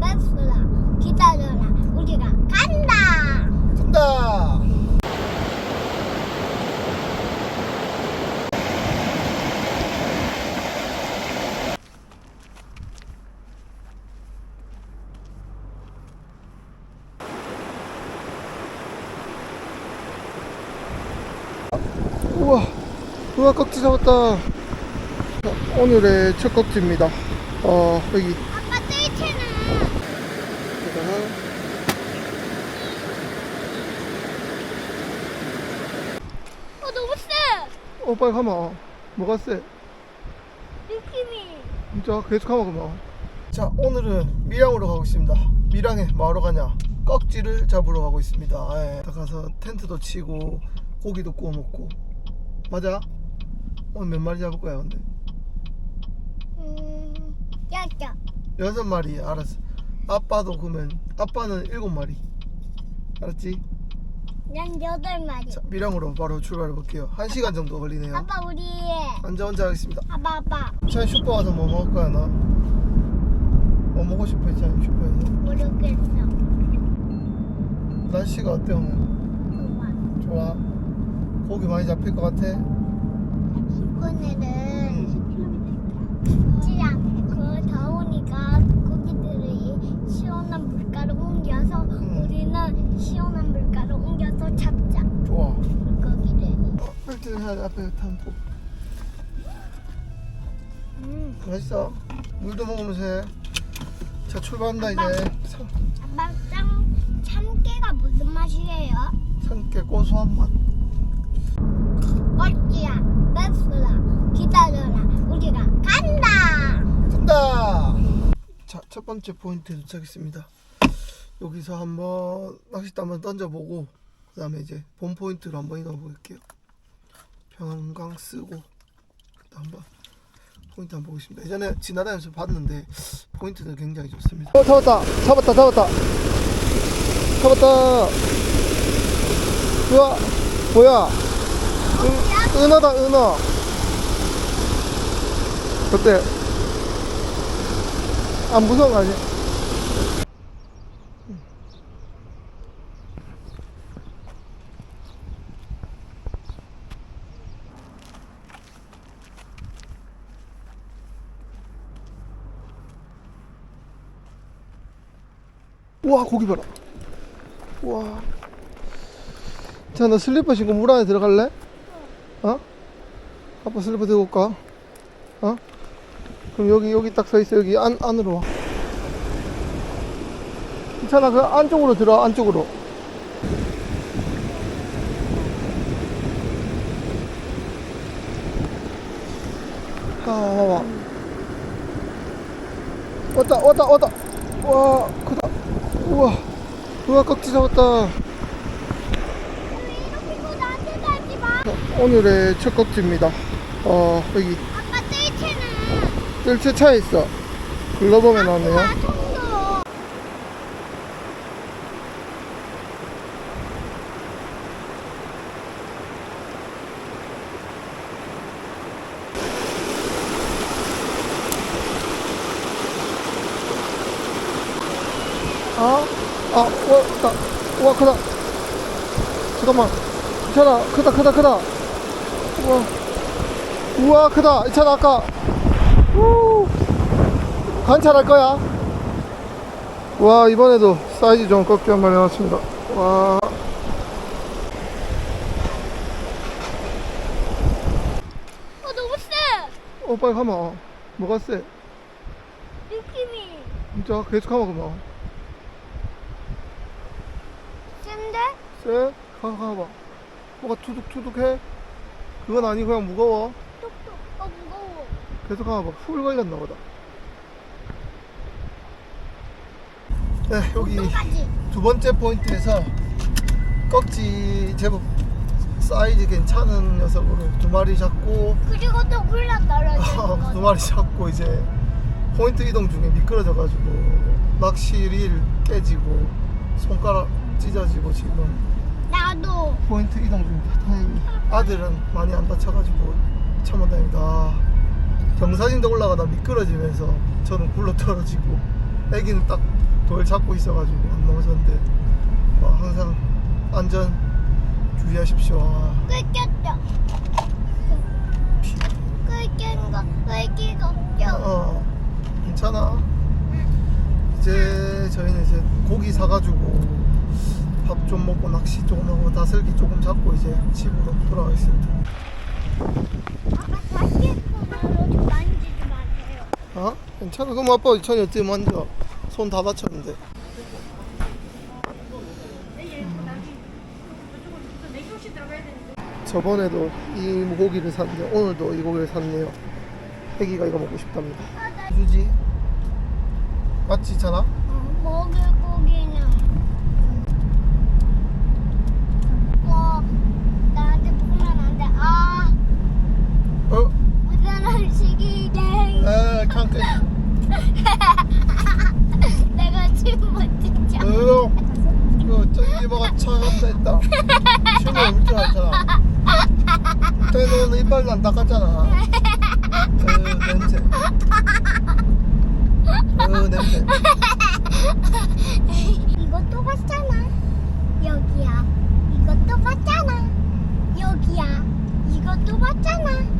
맵스라 기다려라 우리가 간다 간다. 우와, 우와 꺽지 잡았다. 자, 오늘의 첫 꺽지입니다. 어, 여기. 아빠 뜰채는 여기다가 어 너무 세 어, 빨리 가마. 뭐가 쎄? 느낌이 진짜 계속 가마 그만. 자 오늘은 밀양으로 가고 있습니다. 밀양에 뭐하러 가냐? 꺽지를 잡으러 가고 있습니다. 예. 다 가서 텐트도 치고 고기도 구워 먹고. 맞아? 오늘 몇 마리 잡을 거야 근데? 음 야자 여섯 마리 알았어. 아빠도 그러면 아빠는 일곱 마리. 알았지? 난 여덟 마리 자 밀양으로 바로 출발해 볼게요. 한 시간 정도 걸리네요. 아빠 우리 앉아 혼자 하겠습니다. 아빠 아빠 차 슈퍼 가서 뭐 먹을 거야 나? 뭐 먹고 싶어 했잖아 슈퍼에서. 모르겠어 날씨가 어때 오늘? 좋아 좋아. 고기 많이 잡힐 것 같아. 오늘은 춥지 않고 더우니까 고기들이 시원한 물가로 옮겨서 음. 우리는 시원한 옮겨서 잡자 좋아. 물고기를 어, 돼 앞에 탄고. 음. 맛있어. 물도 먹으면서 해. 자 출발한다 이제. 참, 아빠 짱 참깨가 무슨 맛이에요? 참깨 고소한 맛. 꼴찌야 맵스라 기다려라 우리가 간다 간다. 자 첫 번째 포인트 도착했습니다. 여기서 한번 낚싯대 한번 던져보고 그 다음에 이제 본 포인트로 한번 이동해 볼게요. 평강 쓰고 한번 포인트 한번 보겠습니다. 예전에 지나다니면서 봤는데 포인트는 굉장히 좋습니다. 어 잡았다, 잡았다, 잡았다, 잡았다. 우와, 뭐야? 은, 은어다, 은어. 어때? 안 무서운 거 아니야? 우와 고기 봐라. 우와. 자너 슬리퍼 신고 물 안에 들어갈래? 어? 아빠 슬리퍼 들고 올까? 어? 그럼 여기 여기 딱 서 있어. 여기 안 안으로 와. 괜찮아. 그 안쪽으로 들어. 안쪽으로. 아 와와. 왔다 왔다 왔다. 와 크다 우와 우와 꺽지 잡았다. 오늘의 첫 꺽지입니다. 어 여기. 아빠 뜰채는. 뜰채 차에 있어. 글로범에 나왔네요 아 통도 아? 아, 와, 크다. 와, 크다. 잠깐만. 괜찮아. 크다, 크다, 크다. 우와. 우와, 크다. 이 차는 아까. 우. 관찰할 거야. 와, 이번에도 사이즈 좀 꺾기 한 마리 나왔습니다. 와. 어 너무 세 어, 빨리 가마. 뭐가 쎄? 느낌이 진짜 계속 가마, 그만. 센데? 쎄? 가, 가봐. 뭐가 투둑투둑해? 그건 아니, 그냥 무거워. 똑똑 어 무거워 계속 가봐. 풀 걸렸나 보다. 네, 여기 두 번째 포인트에서 꺽지 제법 사이즈 괜찮은 녀석으로 두 마리 잡고 그리고 또 굴러 떨어지는 두 거 마리 잡고 이제 포인트 이동 중에 미끄러져 가지고 낚시릴 깨지고 손가락 찢어지고 지금 나도 포인트 이동 중입니다. 다행히 아들은 많이 안 다쳐가지고 참아 다행이다. 경사진도 올라가다 미끄러지면서 저는 굴러 떨어지고 애기는 딱 돌 잡고 있어가지고 안 넘어졌는데 와, 항상 안전 주의하십시오. 거, 끌기가 없죠. 어, 괜찮아. 이제 저희는 이제 고기 사가지고 밥 좀 먹고 낚시 조금 하고 다슬기 조금 잡고 이제 집으로 돌아가겠습니다. 좀 만지지 마세요. 어? 괜찮아. 그럼 아빠 천이 어떻게 만져? 손 다 다쳤는데. 저번에도 이 고기를 샀는데 오늘도 이 고기를 샀네요. 애기가 이거 먹고 싶답니다. 주지? 맞지, 찬아? 어, 먹을 고기는 뭐 나한테 보면 안 돼. 아, 어? 무슨 음식이래. 에, 칸 끝. 내가 지금 못 진짜. 어, 그 쩐기버가 차갑다 했다. 춤을 울줄 알잖아. 이빨도 안 닦았잖아. 어, 냄새. 어, 냄새. 이것도 봤잖아. 여기야. 이것도 봤잖아. 여기야. 이것도 봤잖아.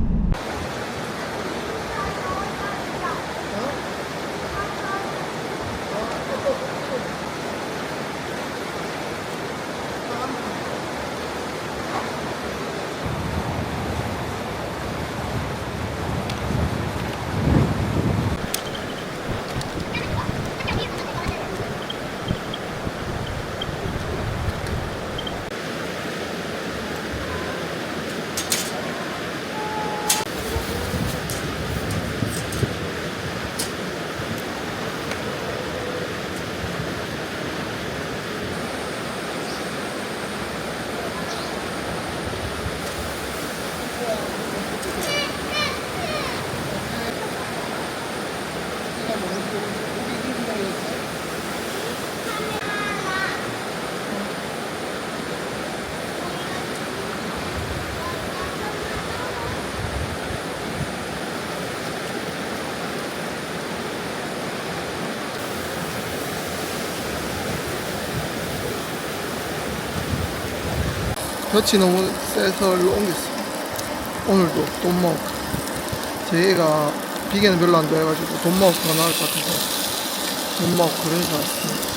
볕이 너무 세서 일로 옮겼어. 오늘도 돈 먹. 제 애가 비계는 별로 안 좋아해가지고 돈 먹고 더 나을 것 같아서 돈 먹고 그래서 왔습니다.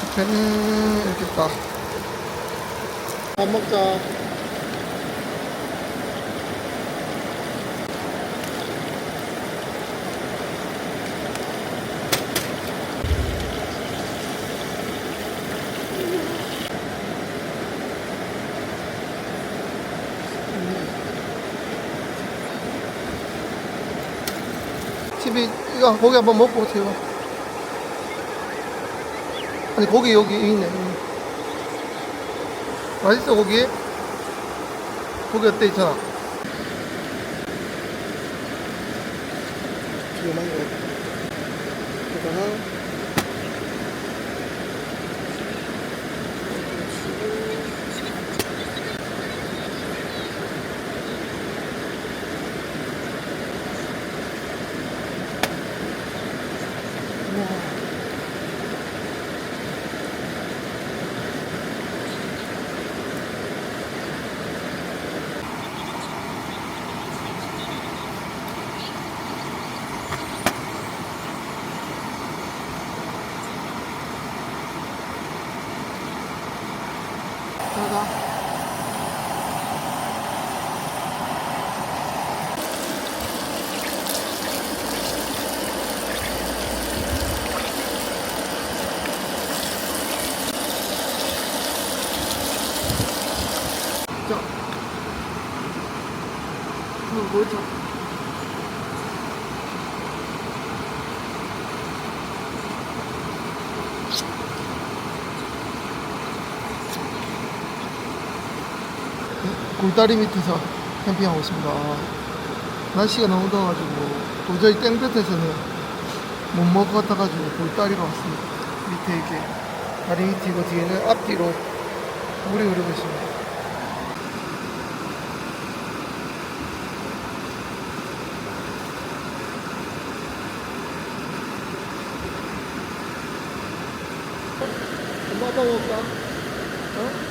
커피는 이렇게 딱. 밥 먹자. 집이 이거 고기 한번 먹고 오세요. 아니 고기 여기 있네. 응. 맛있어 고기? 고기 어때 있잖아. 조그만 거. 이거는 들어가. 자. 그 돌다리 밑에서 캠핑하고 있습니다. 날씨가 너무 더워가지고 도저히 땡볕에서는 못 먹을 것 같아가지고 돌다리가 왔습니다. 밑에 이렇게 다리 밑이고 뒤에는 앞뒤로 물이 흐르고 있습니다. 엄마 아빠 먹을까? 어?